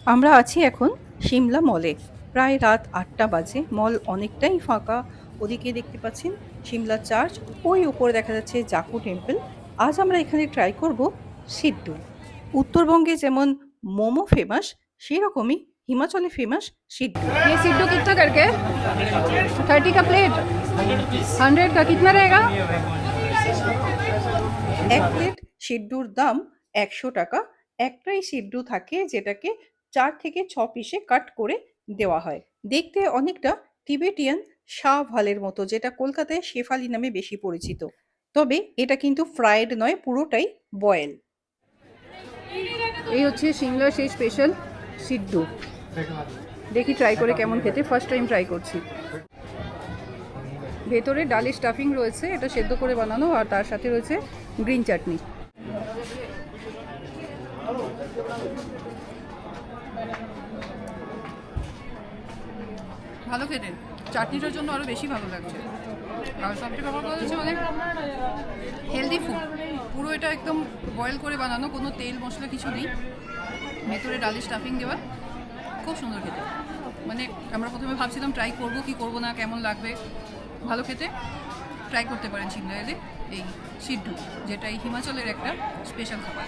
আমরা আছি এখন সিমলা মলে প্রায় রাত আটটা বাজে মল অনেকটাই ফাঁকা ওদিকে দেখতে পাচ্ছেন সিমলা চার্চ ওই উপরে দেখা যাচ্ছে জাকু টেম্পল আজ আমরা এখানে ট্রাই করব সিদ্ধু উত্তরবঙ্গে যেমন মোমো ফেমাস সেরকমই হিমাচলে ফেমাস সিদ্ধু ये सिड्डू कितना करके थर्टी का प्लेट हंड्रेड का कितना रहेगा এক প্লেট সিড্ডুর দাম একশো টাকা একটাই সিড্ডু থাকে যেটাকে চার থেকে ছ পিসে কাট করে দেওয়া হয়। দেখতে অনেকটা টিবেটিয়ান শাহ ভালের মতো, যেটা কলকাতায় শেফালি নামে বেশি পরিচিত। তবে এটা কিন্তু ফ্রায়েড নয়, পুরোটাই বয়েল এই হচ্ছে সিমলার সেই স্পেশাল সিদ্ধু দেখি ট্রাই করে কেমন খেতে। ফার্স্ট টাইম ট্রাই করছি। ভেতরে ডালের স্টাফিং রয়েছে, এটা সেদ্ধ করে বানানো, আর তার সাথে রয়েছে গ্রিন চাটনি ভালো খেতে। চাটনিটার জন্য আরও বেশি ভালো লাগছে। আর সবচেয়ে ব্যাপার কথা হচ্ছে মানে হেলদি ফুড পুরো এটা একদম বয়েল করে বানানো, কোনো তেল মশলা কিছু নেই। ভেতরে ডালের স্টাফিং দেওয়া। খুব সুন্দর খেতে। মানে আমরা প্রথমে ভাবছিলাম ট্রাই করব, কি করব না, কেমন লাগবে। ভালো খেতে। ট্রাই করতে পারেন সিমলা এলে। এই সিদ্ধু যেটা এই হিমাচলের একটা স্পেশাল খাবার।